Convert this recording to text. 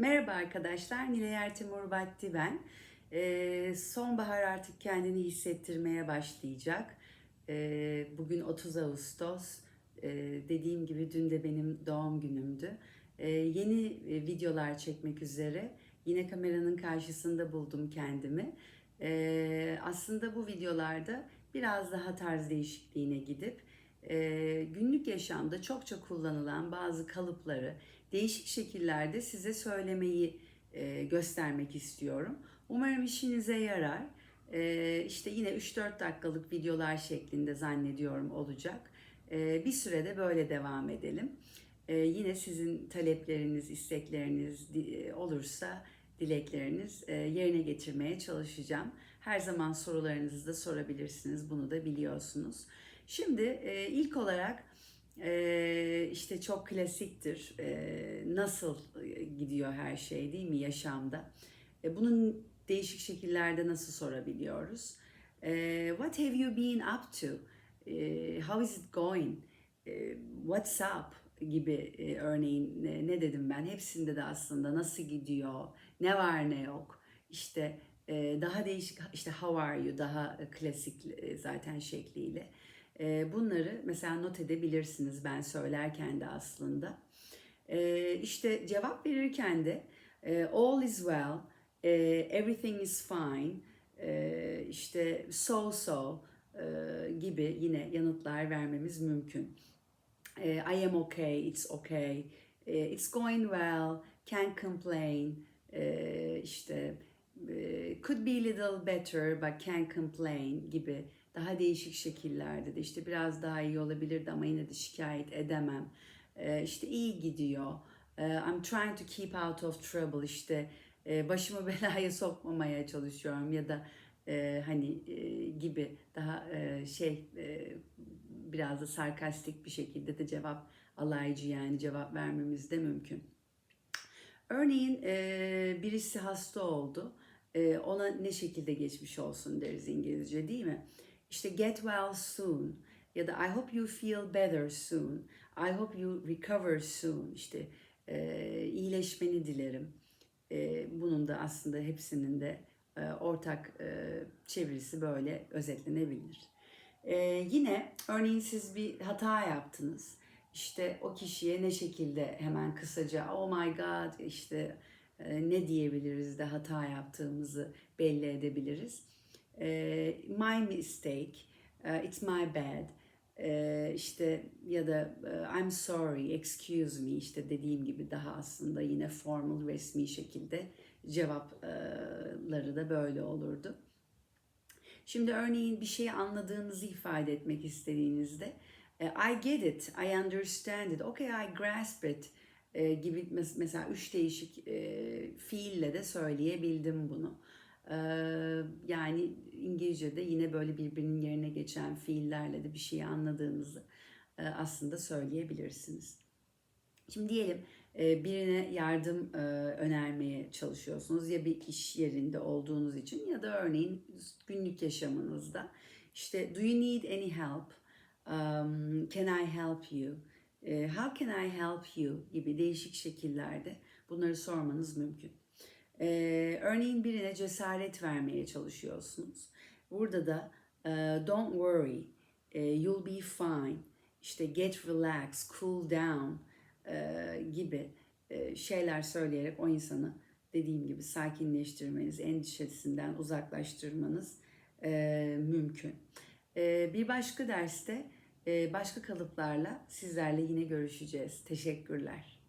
Merhaba arkadaşlar, Nilay Ertemur Batti ben. Ee, sonbahar artık kendini hissettirmeye başlayacak. Ee, bugün 30 Ağustos. Ee, dediğim gibi dün de benim doğum günümdü. Ee, yeni e, videolar çekmek üzere yine kameranın karşısında buldum kendimi. Ee, aslında bu videolarda biraz daha tarz değişikliğine gidip e, günlük yaşamda çokça kullanılan bazı kalıpları değişik şekillerde size söylemeyi e, göstermek istiyorum. Umarım işinize yarar. E, işte yine 3-4 dakikalık videolar şeklinde zannediyorum olacak. E, bir sürede böyle devam edelim. E, yine sizin talepleriniz, istekleriniz di- olursa dilekleriniz e, yerine getirmeye çalışacağım. Her zaman sorularınızı da sorabilirsiniz. Bunu da biliyorsunuz. Şimdi e, ilk olarak e, işte çok klasiktir. E, nasıl gidiyor her şey değil mi yaşamda? E, bunun değişik şekillerde nasıl sorabiliyoruz? E, what have you been up to? E, how is it going? E, what's up? gibi e, örneğin ne, ne dedim ben hepsinde de aslında nasıl gidiyor ne var ne yok işte e, daha değişik işte how are you daha klasik e, zaten şekliyle e, bunları mesela not edebilirsiniz ben söylerken de aslında işte cevap verirken de all is well everything is fine işte so so gibi yine yanıtlar vermemiz mümkün. I am okay, it's okay, it's going well, can't complain, işte could be a little better but can't complain gibi daha değişik şekillerde de işte biraz daha iyi olabilirdi ama yine de şikayet edemem. İşte iyi gidiyor. I'm trying to keep out of trouble işte başımı belaya sokmamaya çalışıyorum ya da hani gibi daha şey biraz da sarkastik bir şekilde de cevap alaycı yani cevap vermemiz de mümkün. Örneğin birisi hasta oldu. Ona ne şekilde geçmiş olsun deriz İngilizce değil mi? İşte get well soon ya da I hope you feel better soon. I hope you recover soon. İşte e, iyileşmeni dilerim. E, bunun da aslında hepsinin de e, ortak e, çevirisi böyle özetlenebilir. E, yine örneğin siz bir hata yaptınız. İşte o kişiye ne şekilde hemen kısaca oh my god işte ne diyebiliriz de hata yaptığımızı belli edebiliriz. E, my mistake, e, it's my bad, e, işte ya da e, I'm sorry, excuse me işte dediğim gibi daha aslında yine formal resmi şekilde cevapları da böyle olurdu. Şimdi örneğin bir şeyi anladığınızı ifade etmek istediğinizde e, I get it, I understand it, okay I grasp it e, gibi mes- mesela üç değişik e, fiille de söyleyebildim bunu. E, yani İngilizce'de yine böyle birbirinin yerine geçen fiillerle de bir şeyi anladığınızı e, aslında söyleyebilirsiniz. Şimdi diyelim e, birine yardım e, önermeye çalışıyorsunuz ya bir iş yerinde olduğunuz için ya da örneğin günlük yaşamınızda işte do you need any help? Um, can I help you? E, How can I help you? gibi değişik şekillerde bunları sormanız mümkün. E, Örneğin birine cesaret vermeye çalışıyorsunuz. Burada da e, don't worry, you'll be fine, işte get relaxed, cool down gibi şeyler söyleyerek o insanı dediğim gibi sakinleştirmeniz, endişesinden uzaklaştırmanız mümkün. Bir başka derste başka kalıplarla sizlerle yine görüşeceğiz. Teşekkürler.